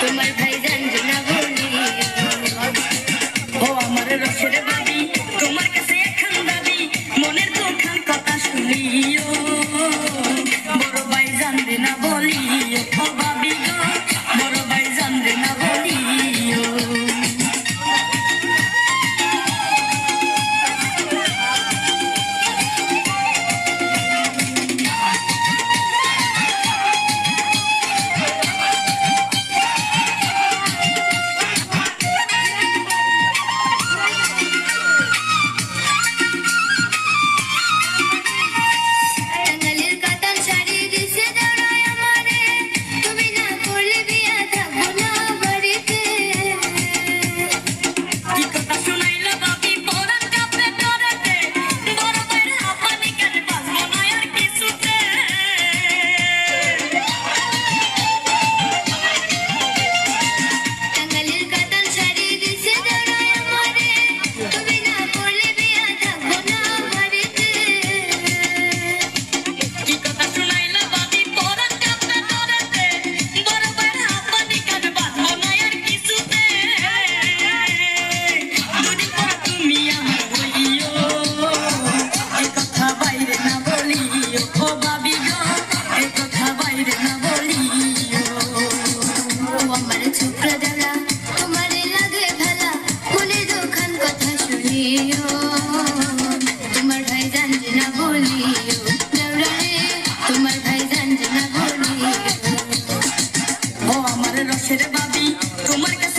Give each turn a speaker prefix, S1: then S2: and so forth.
S1: তোমার ভাইজান না বলিও
S2: ও আমার রসের সেটা ভাবি তোমার কাছে